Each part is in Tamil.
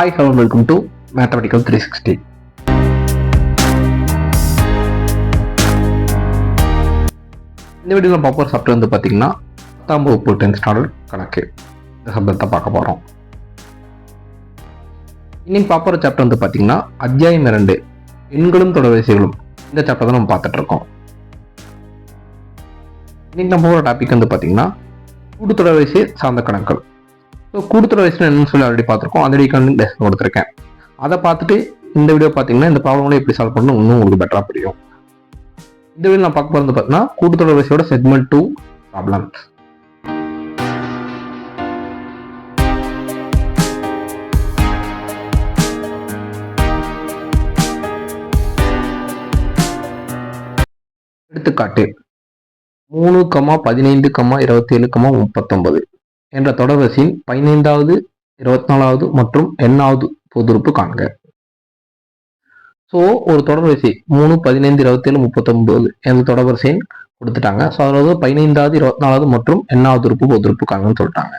Hi hello welcome to mathematical three sixty இந்த வீடியோவில் பார்ப்போம் சப்ஜெக்ட் வந்து பார்த்தீங்கன்னா பத்தாம் வகுப்பு டென்த் ஸ்டாண்டர்ட் கணக்கு. இந்த சப்ஜெக்ட் பார்க்க போகிறோம் இன்னைக்கு பார்ப்போற சாப்டர் வந்து பார்த்தீங்கன்னா அத்தியாயம் இரண்டு எண்களும் தொடர்வரிசைகளும் இந்த சாப்டர் தான் நம்ம பார்த்துட்டு இருக்கோம். இன்னைக்கு நம்ம போகிற டாபிக் வந்து பார்த்தீங்கன்னா கூட்டுத்தொடர்வரிசை சார்ந்த கணக்குகள். கொடுத்துற கூட்டுத்தொடர்வரிசை என்னன்னு சொல்லி ஆல்ரெடி பார்த்துருக்கோம். அந்த வீக்கான டெஸ்ட் கொடுத்துருக்கேன். அதை பார்த்துட்டு இந்த வீடியோ பார்த்தீங்கன்னா இந்த ப்ராப்ளம்ல எப்படி சால்வ் பண்ணணும் இன்னும் உங்களுக்கு பெட்டராக புரியும். இந்த வீடியோ நான் பார்க்க போகிறது பார்த்தீங்கன்னா கூட்டுத்தொடர்வரிசையோட செக்மெண்ட் டூ ப்ராப்ளம் எடுத்துக்காட்டு மூணு கமா பதினைந்து கமா இருபத்தி ஏழு கமா முப்பத்தொன்பது. என்ற தொடர்வரிசையின் பதினைந்தாவது இருபத்தி நாலாவது மற்றும் எண்ணாவது பொதுறுப்பு காண்க. ஸோ ஒரு தொடர்வரிசை மூணு பதினைந்து இருபத்தேழு முப்பத்தொன்பது என்ற தொடர்வரிசையின் கொடுத்துட்டாங்க. ஸோ அதாவது பதினைந்தாவது இருபத்தி நாலாவது மற்றும் எண்ணாவது உறுப்பு பொதுறுப்பு காண்கன்னு சொல்லிட்டாங்க.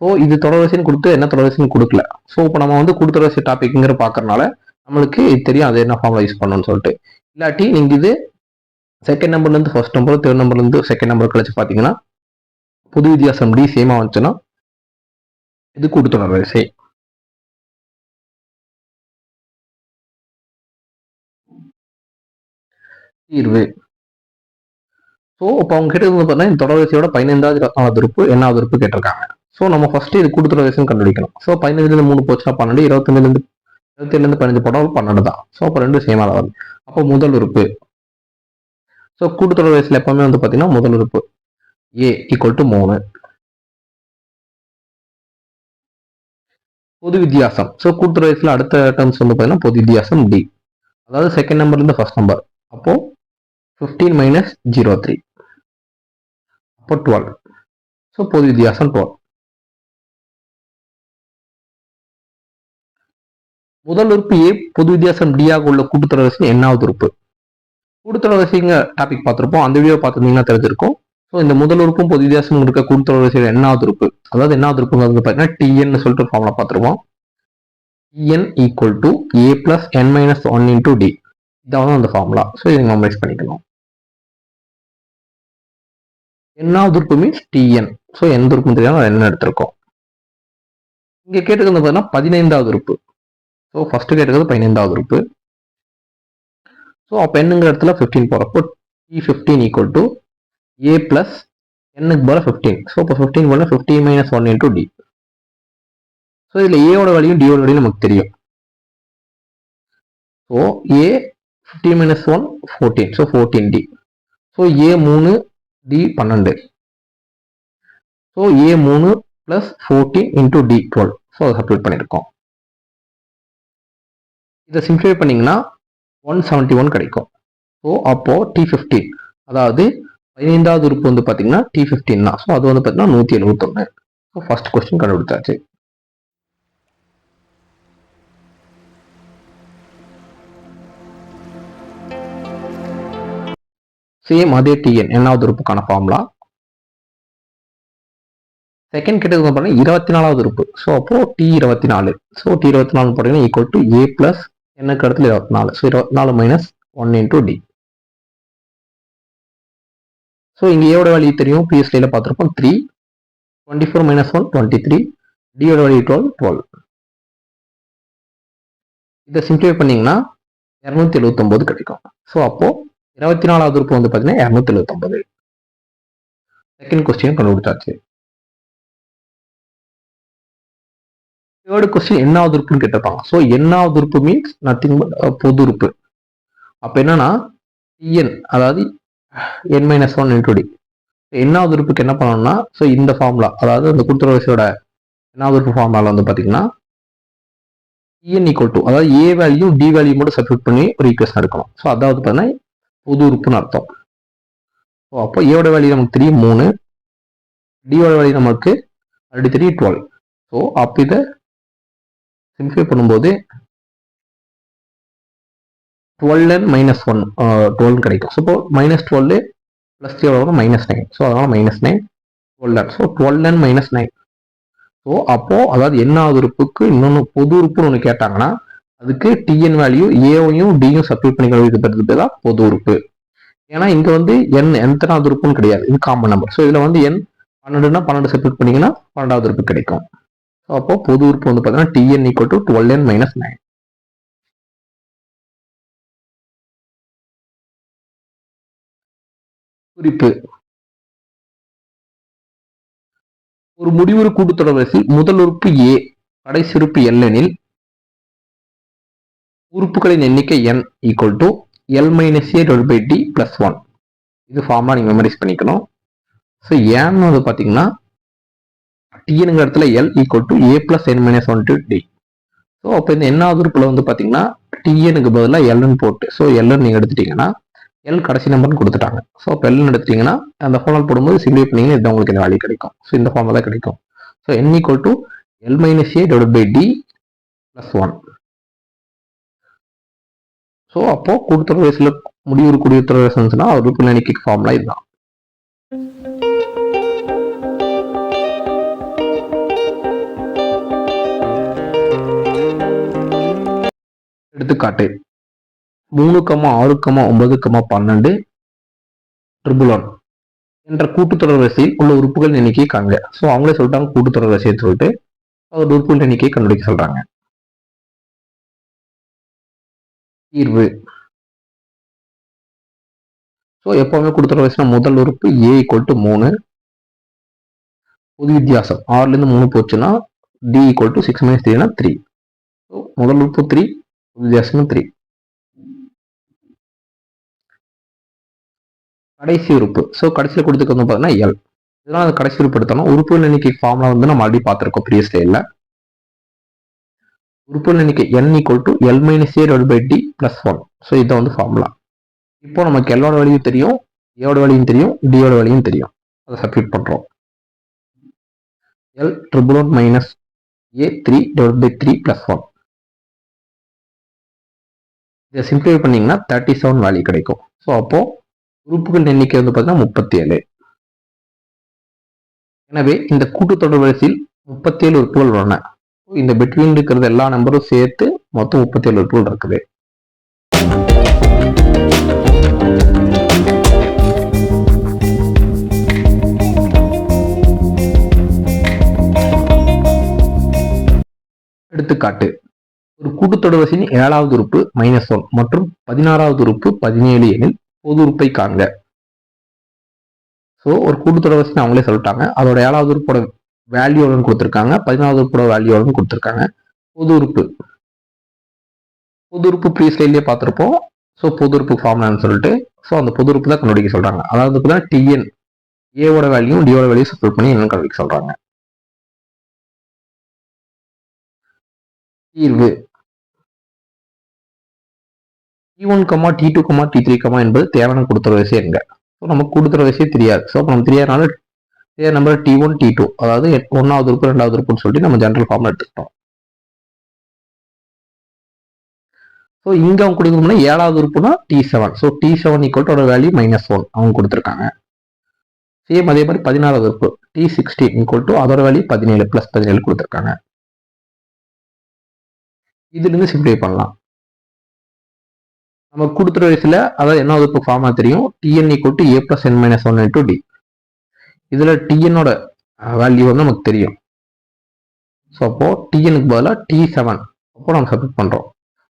ஸோ இது தொடர்வரிசைன்னு கொடுத்து என்ன தொடர்வரிசைன்னு கொடுக்கல? ஸோ இப்போ நம்ம வந்து கூட்டுத்தொடர்வரிசை டாபிக்ங்கிற பார்க்கறனால நம்மளுக்கு இது தெரியும் அது என்ன ஃபார்ம்ல யூஸ் பண்ணணும்னு சொல்லிட்டு. இல்லாட்டி நீங்கள் இது செகண்ட் நம்பர்லேருந்து ஃபர்ஸ்ட் நம்பர் தேர்ட் நம்பர்லேருந்து செகண்ட் நம்பர் கழிச்சு பார்த்தீங்கன்னா புது வித்தியாசம் டி சேமாக வந்துச்சுன்னா இது கூட்டுத்தொடர் வரிசை தீர்வு. ஸோ இப்போ அவங்க கேட்டது வந்து பார்த்தீங்கன்னா இந்த தொடர்வரிசையோட பதினைந்தாவது இருபத்தாலாவது உறுப்பு என்னாவது உறுப்பு கேட்டிருக்காங்க. ஸோ நம்ம ஃபர்ஸ்ட் இது கூட்டுத்தொடர் வரிசைன்னு கண்டுபிடிக்கணும். ஸோ பதினஞ்சுலேருந்து மூணு போச்சுன்னா பன்னெண்டு இருபத்தஞ்சுலேருந்து இருபத்தேழுலேருந்து பதினஞ்சு படம் பன்னெண்டு தான். ஸோ அப்போ ரெண்டு சேமாக தான் வருது. அப்போ முதல் உறுப்பு. ஸோ கூட்டுத்தொடர் வயசில் எப்பவுமே வந்து பார்த்தீங்கன்னா முதல் உறுப்பு. ஏ ஈக்குவல் டு மூணு. பொது வித்தியாசம். ஸோ கூட்டுத்தொடர் வரிசையில் அடுத்த டேர்ம்ஸ் வந்து பார்த்தீங்கன்னா பொது வித்தியாசம் டி அதாவது செகண்ட் நம்பர்லேருந்து ஃபர்ஸ்ட் நம்பர் அப்போ ஃபிஃப்டீன் மைனஸ் ஜீரோ த்ரீ அப்போ டுவெல் ஸோ பொது வித்தியாசம் டுவெல் முதல் உறுப்பு ஏ பொது வித்தியாசம் டி ஆக உள்ள கூட்டுத்தொடர் வரிசை உறுப்பு. கூட்டுத்தொடர் வரிசைங்க டாபிக் பார்த்துருப்போம். அந்த வீடியோ பார்த்துருந்தீங்கன்னா தெரிஞ்சிருக்கும். இந்த முதல் உறுப்பும் பொது வித்தியாசம் இருக்க கூட்டுத்தொடர் வரிசையில் எண்ணாவது உறுப்பு. அதாவது எண்ணாவது உறுப்புங்கிறது பார்த்தீங்கன்னா டிஎன் சொல்லிட்டு ஃபார்ம்ல பார்த்துருவோம் t n equal to a plus n minus one into d இதான் அந்த ஃபார்முலா ஸோ இதை மெமரைஸ் பண்ணிக்கணும். என்னாவது உறுப்பு மீன்ஸ் டிஎன் ஸோ எந்த உறுப்பு தெரியாமல் என்ன எடுத்திருக்கோம்? இங்கே கேட்டுக்கிறது பார்த்தீங்கன்னா பதினைந்தாவது உறுப்பு. ஸோ ஃபர்ஸ்ட் கேட்டுக்கிறது பதினைந்தாவது உறுப்பு. ஸோ அப்போ என்னங்கிற இடத்துல ஃபிஃப்டீன் போகிறப்போ t fifteen equal to a plus என்னுக்கு போல ஃபிஃப்டீன் ஸோ இப்போ ஃபிஃப்டீன் போல fifteen minus one into d so இதில் ஏவோட வேல்யூ டியோட வேல்யூ நமக்கு தெரியும். So a fifteen minus one fourteen so fourteen d so a மூணு டி பன்னெண்டு. ஸோ ஏ மூணு plus fourteen into d twelve so அதை சப்ஸ்டியூட் பண்ணியிருக்கோம் இதை சிம்ப்ளிஃபை பண்ணிங்கன்னா ஒன் செவன்ட்டி ஒன் கிடைக்கும். ஸோ அப்போது டி ஃபிஃப்டீன் அதாவது பதினைந்தாவது உறுப்பு வந்து பார்த்தீங்கன்னா டி ஃபிஃப்டின் தான். ஸோ அது வந்து பார்த்தீங்கன்னா நூற்றி எழுபத்தொன்று ஸோ ஃபர்ஸ்ட் கொஸ்டின் கண்டுபிடிச்சாச்சு. சேம் அதே டிஎன் என்னாவது உறுப்புக்கான ஃபார்முலா செகண்ட் கேட்டது பார்த்தீங்கன்னா இருபத்தி நாலாவது உறுப்பு. ஸோ அப்போ டி இருபத்தி நாலு ஸோ டி இருபத்தி நாலு பார்த்தீங்கன்னா ஈக்குவல் டு ஏ பிளஸ் எனக்கு இடத்துல இருபத்தி நாலு ஸோ இருபத்தி நாலு minus one into d so இங்கே ஏவோட வேல்யூ தெரியும். பிஎஸ்டியில் பார்த்துருப்போம். Three twenty four minus one twenty three டியோட value twelve twelve இதை சிம்ப்ளிஃபை பண்ணிங்கன்னா இரநூத்தி எழுபத்தொம்போது கிடைக்கும். ஸோ அப்போது இருபத்தி நாலாவது உறுப்பு வந்து பார்த்தீங்கன்னா இரநூத்தி எழுபத்தொம்போது செகண்ட் கொஸ்டின் கண்டுபிடிச்சாச்சு. தேர்டு கொஸ்டின் என்னாவது உறுப்புன்னு கேட்டிருப்பாங்க. ஸோ என்னாவது உறுப்பு மீன்ஸ் நத்திங் பட் பொது உறுப்பு. அப்போ என்னன்னா டிஎன் அதாவது என் மைனஸ் ஒன் இன்டூடி என்னாவது உறுப்புக்கு என்ன பண்ணணும்னா ஸோ இந்த ஃபார்முலா அதாவது இந்த குத்துரவசியோட என்னாவது உறுப்பு ஃபார்முலாவில் வந்து பார்த்தீங்கன்னா இஎன் ஈக்குவல் டு அதாவது ஏ வேல்யூ டி வேல்யூ மட்டும் சப்ஸ்டியூட் பண்ணி ஒரு ஈக்குவேஷன் எடுக்கணும். ஸோ அதாவது பார்த்தீங்கன்னா பொது உறுப்புன்னு அர்த்தம். ஸோ அப்போ ஏவோட வேல்யூ நமக்கு த்ரீ மூணு டியோட வேல்யூ நமக்கு ஆல்ரெடி த்ரீ டுவெல் ஸோ அப்போ இதை சிம்ஃபை பண்ணும்போது twelve and minus one twelve கிடைக்கும். ஸோ இப்போ மைனஸ் டுவெல் ப்ளஸ் த்ரீ எவ்வளோ மைனஸ் நைன் ஸோ அதனால் minus nine twelve so twelve and minus nine so அப்போது அதாவது என்னாவது உறுப்புக்கு இன்னொன்று பொது உறுப்புன்னு ஒன்று கேட்டாங்கன்னா அதுக்கு டிஎன் வேல்யூ ஏவையும் டியும் சப்ஸ்டியூட் பண்ணி கண்டுபிடிக்கிறது தான் பொது உறுப்பு. ஏன்னா இங்கே வந்து என் எத்தனாவது உறுப்புன்னு கிடையாது. இது காமன் நம்பர் ஸோ இதில் வந்து என் பன்னெண்டுனா பன்னெண்டு சப்ஸ்டியூட் பண்ணீங்கன்னா பன்னெண்டாவது உறுப்பு கிடைக்கும். ஸோ அப்போ பொது உறுப்பு வந்து பார்த்தீங்கன்னா t n equal to twelve n minus nine குறிப்பு. ஒரு முடிவுறு கூட்டுத்தொடர்வரிசை முதல் உறுப்பு ஏ கடைசி உறுப்பு எல் எனில் உறுப்புகளின் எண்ணிக்கை n equal to l minus a டொல் by d plus one இது ஃபார்மாக நீங்கள் மெமரைஸ் பண்ணிக்கணும். ஸோ ஏன்னு வந்து பார்த்தீங்கன்னா டிஎனுங்கிற இடத்துல l equal to a plus n minus one to d so அப்போ இந்த என்னாவது உறுப்பில் வந்து பார்த்தீங்கன்னா டிஎனுக்கு பதிலாக எல்என் போட்டு ஸோ எல்என் நீங்கள் எடுத்துட்டீங்கன்னா எல் கடைசி நம்பர்னு கொடுத்துட்டாங்க. ஸோ அப்போ எல்னு எடுத்தீங்கன்னா அந்த ஃபார்மல் போடும்போது சிம்பிளை பண்ணீங்கன்னா இது உங்களுக்கு இந்த வேல்யூ கிடைக்கும். ஸோ இந்த ஃபார்மில் தான் கிடைக்கும். So n equal to l minus a divide by d plus one so அப்போ கொடுத்துற வயசில் முடிவு குடியுத்தர வயசுன்னா அவர் பின்னணிக்கு ஃபார்ம்லாம் இதுதான். எடுத்துக்காட்டு. மூணு கமா ஆறு கமா ஒன்பது கமா பன்னெண்டு ட்ரிபிள் ஒன் என்ற கூட்டுத்தொடர் வரிசையில் உள்ள உறுப்புகள் எண்ணிக்கையை காண்க. ஸோ அவங்களே சொல்லிட்டாங்க கூட்டுத்தொடர் வரிசையை சொல்லிட்டு அதோட உறுப்புகள் எண்ணிக்கையை கண்டுபிடிக்க சொல்றாங்க. தீர்வு. ஸோ எப்போவுமே கொடுத்துட்ற வயசுனா முதல் உறுப்பு ஏ ஈக்குவல் டு மூணு. பொது வித்தியாசம். ஆறுலேருந்து மூணு போச்சுன்னா d equal to six minus த்ரீனா three so முதல் உறுப்பு த்ரீ பொது வித்தியாசம் த்ரீ கடைசி உறுப்பு. ஸோ கடைசியில் கொடுத்துக்கு வந்து பார்த்தீங்கன்னா எல் இதெல்லாம் அது கடைசி உறுப்பு எடுத்தோம்னா உறுப்புகள் எண்ணிக்கை ஃபார்ம்ல வந்து நம்ம ஆல்ரெடி பார்த்துருக்கோம் ப்ரீவியஸ் ஸ்லைடில் உறுப்புகள் எண்ணிக்கை n equal to l minus a by d plus one so இதை வந்து ஃபார்முலா இப்போ நமக்கு எல்லோட வழியும் தெரியும் ஏவோட வழியும் தெரியும் டியோட வழியும் தெரியும். அதை சப்யூட் பண்ணுறோம் l triple one minus a three divide by three plus one இதை சிம்பிளிஃபை பண்ணிங்கன்னா தேர்ட்டி செவன் வேல்யூ கிடைக்கும். ஸோ அப்போது உறுப்புகள் எண்ணிக்கை வந்து பார்த்தீங்கன்னா முப்பத்தி ஏழு எனவே இந்த கூட்டுத்தொடர் வரிசையில் முப்பத்தேழு உறுப்புகள் உள்ளன. இந்த பிட்வீன் இருக்கிறது எல்லா நம்பரும் சேர்த்து மொத்தம் முப்பத்தேழு உறுப்புகள் இருக்குது. எடுத்துக்காட்டு. ஒரு கூட்டுத்தொடர் வரிசையின் ஏழாவது உறுப்பு மைனஸ் ஒன் மற்றும் பதினாறாவது உறுப்பு பதினேழு எனில் பொது உறுப்பை காண்க. ஸோ ஒரு கூட்டுத்தொடர் வசதி அவங்களே சொல்லிட்டாங்க. அதோட ஏழாவது உறுப்போட வேல்யூ கொடுத்துருக்காங்க. பதினாவது உறுப்போட வேல்யூ கொடுத்துருக்காங்க. பொது உறுப்பு பொது உறுப்பு ப்ரீ ஸ்டைல்லே பார்த்துருப்போம். ஸோ பொது உறுப்பு ஃபார்ம்லான்னு சொல்லிட்டு. ஸோ அந்த பொது உறுப்பு தான் கண்டுபிடிக்க சொல்கிறாங்க அதாவது பார்த்தீங்கன்னா டிஎன் ஏவோட வேல்யூ டியோட வேல்யூ சப்போர்ட் பண்ணி என்னன்னு கண்டுபிடிக்க சொல்கிறாங்க தீர்வு. T one comma t two comma t three comma என்பது தேவையான கொடுத்துற விஷயம் எங்க ஸோ நமக்கு கொடுத்துற விஷயம் தெரியாது. ஸோ நம்ம தெரியாதனால their number t one t two அதாவது ஒன்றாவது உறுப்பு ரெண்டாவது உறுப்புன்னு சொல்லிட்டு நம்ம ஜென்ரல் ஃபார்ம்ல எடுத்துக்கிட்டோம். ஸோ இங்க அவங்க கொடுக்கணும்னா ஏழாவது உறுப்புனா t seven so t seven equal value minus one அவங்க கொடுத்துருக்காங்க. சேம் அதே மாதிரி பதினாறாவது உறுப்பு டி சிக்ஸ்டீன் ஈக்குவல் டு அதோட வேல்யூ பதினேழு பிளஸ் பதினேழு கொடுத்துருக்காங்க. இதுலேருந்து சிம்ப்ளை பண்ணலாம். நம்ம கொடுத்துற வயசுல அதாவது என்ன இப்போ ஃபார்மா தெரியும். T n equal to a plus n minus one into d இதில் டிஎன்னோட வேல்யூ வந்து நமக்கு தெரியும். ஸோ அப்போ டிஎனுக்கு பதிலாக டி செவன் அப்போ நம்ம சப்மிட் பண்ணுறோம்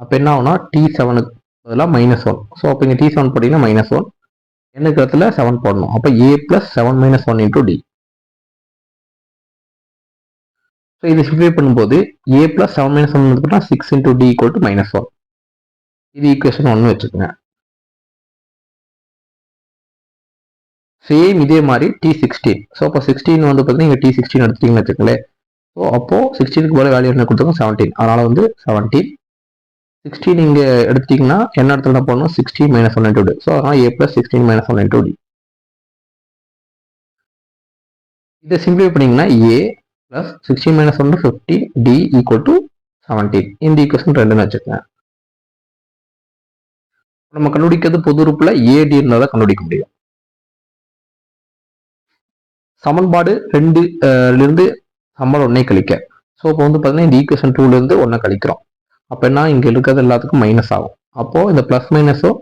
அப்போ என்ன ஆகும்னா டி செவனுக்கு பதிலாக மைனஸ் ஒன் ஸோ அப்போ இங்கே டி செவன் போட்டிங்கன்னா மைனஸ் ஒன் எனக்கு இடத்துல செவன் போடணும். அப்போ a plus seven minus one into d so இது சிம்ப்ளிஃபை பண்ணும்போது a plus seven minus one பார்த்தீங்கன்னா six into d equal to minus one இது ஈக்குவேஷன் ஒன்று வச்சுக்கோங்க. சேம் இதே மாதிரி டி சிக்ஸ்டீன் ஸோ அப்போ சிக்ஸ்டீன் வந்து பார்த்தீங்கன்னா இங்கே டி சிக்ஸ்டீன் எடுத்துட்டீங்கன்னு வச்சுக்கோங்களேன். ஸோ அப்போது சிக்ஸ்டீனுக்கு போல வேல்யூ என்ன கொடுத்துருக்கோம்? செவன்டீன் அதனால் வந்து செவன்டீன் சிக்ஸ்டீன் இங்கே எடுத்தீங்கன்னா என்ன இடத்துல தான் போடணும் sixteen minus one to d so அதனால் a plus sixteen minus one to d இதை சிம்பிளை பண்ணிங்கன்னா a plus sixteen minus one fifteen d equal to seventeen இந்த ஈக்குவேஷன் ரெண்டுன்னு வச்சுக்கோங்க. நம்ம கண்டுபிடிக்கிறது பொது உறுப்புல ஏடின்னு இருந்தால் தான் கண்டுபிடிக்க முடியும். சமன்பாடு ரெண்டு இருந்து சம்பளம் ஒன்னே கழிக்க. ஸோ இப்போ வந்து பார்த்தீங்கன்னா இந்த ஈக்குவேஷன் டூலேருந்து ஒன்றை கழிக்கிறோம். அப்போ என்ன இங்கே இருக்கிறது எல்லாத்துக்கும் மைனஸ் ஆகும். அப்போது இந்த ப்ளஸ் மைனஸும்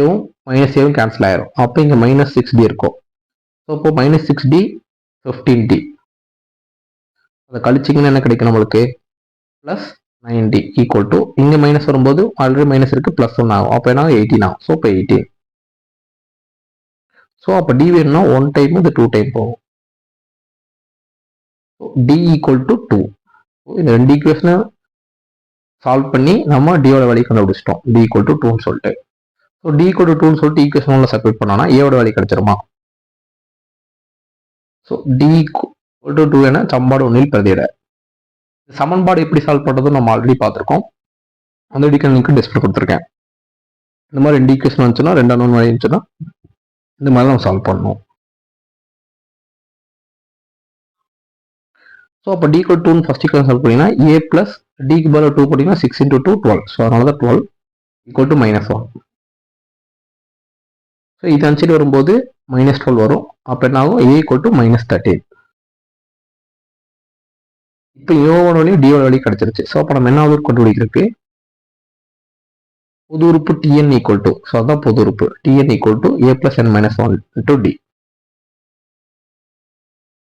ஏவும் மைனஸ் ஏவும் கேன்சல் ஆயிரும். அப்போ இங்கே மைனஸ் சிக்ஸ் டி இருக்கும். ஸோ இப்போ minus six d fifteen d அதை கழிச்சிங்கன்னா என்ன கிடைக்கும் நம்மளுக்கு? ப்ளஸ் நைன்டி ஈக்குவல் டு இங்கே மைனஸ் வரும்போது ஆல்ரெடி மைனஸ் இருக்குது ப்ளஸ் ஒன் ஆகும். அப்போ என்ன எயிட்டீன் ஆகும். ஸோ இப்போ எயிட்டீன் ஸோ அப்போ டி வேணும்னா ஒன் டைம் இது டூ டைம் போகும். டி ஈக்குவல் டு டூ இந்த ரெண்டு ஈக்குவேஷனை சால்வ் பண்ணி நம்ம டியோட வழி கண்டுபிடிச்சிட்டோம். டி ஈக்குவல் டு டூன்னு சொல்லிட்டு. ஸோ டி ஈக்குவல் டு டூன்னு சொல்லிட்டு ஈக்குவேஷன் ஒன்ல சப்மிட் பண்ணோம்னா ஏவோட வழி கிடைச்சிருமா? So d equal to two என சம்பாடு ஒன்றில் பிரதியிட. சமன்பாடு எப்படி சால்வ் பண்ணுறதும் நம்ம ஆல்ரெடி பார்த்துருக்கோம். அந்த டிக்கு டிஸ்பிளே கொடுத்துருக்கேன். இந்த மாதிரி ரெண்டு ஈக்குவேஷன் வந்துச்சுன்னா ரெண்டு அண்ணன் வழி இருந்துச்சுன்னா இந்த மாதிரி நம்ம சால்வ் பண்ணணும் ஸோ அப்போ டி கோட் டூன்னு ஃபஸ்ட் ஈக்குவல் சால்வ் பண்ணிங்கன்னா ஏ ப்ளஸ் டிக்கு பதில் டூ போட்டிங்கன்னா six into two twelve so அதனால தான் twelve equal to minus one so இது அனுப்பிச்சிட்டு வரும்போது மைனஸ் டுவெல் வரும். அப்போ என்ன ஆகும் a equal to minus thirteen இப்போ ஏவோட வழியும் டியோட வழி கிடைச்சிருச்சு. ஸோ அப்போ நம்ம என்ன ஆகுது கண்டுபிடிக்கிறதுக்கு பொது உறுப்பு டிஎன் ஈக்குவல் டு ஸோ அதான் பொது உறுப்பு. T n equal to a plus n minus one into d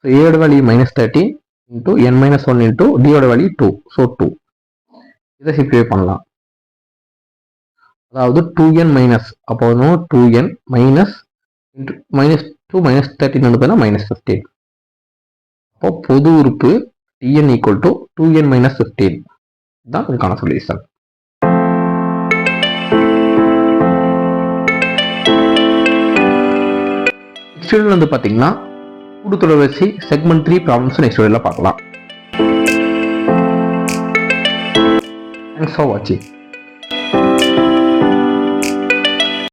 so ஏயோட value minus thirty into n minus one into டியோட value two so two இதை சிம்ப்ளிஃபை பண்ணலாம். அதாவது டூ என் மைனஸ் அப்போ வந்து two n minus into minus two minus thirteen வந்து மைனஸ் ஃபிஃப்டீன் அப்போ பொது உறுப்பு t n equal to two n minus தான் இதுக்கான சொல்யூஷன் நெக்ஸ்ட் வீடியோவில் வந்து பார்த்தீங்கன்னா கூடுதொடர்வரிசை செக்மெண்ட் த்ரீ ப்ராப்ளம்ஸ் நெக்ஸ்ட் வீடியோவில் பார்க்கலாம். தேங்க்ஸ் ஃபார் வாட்சிங்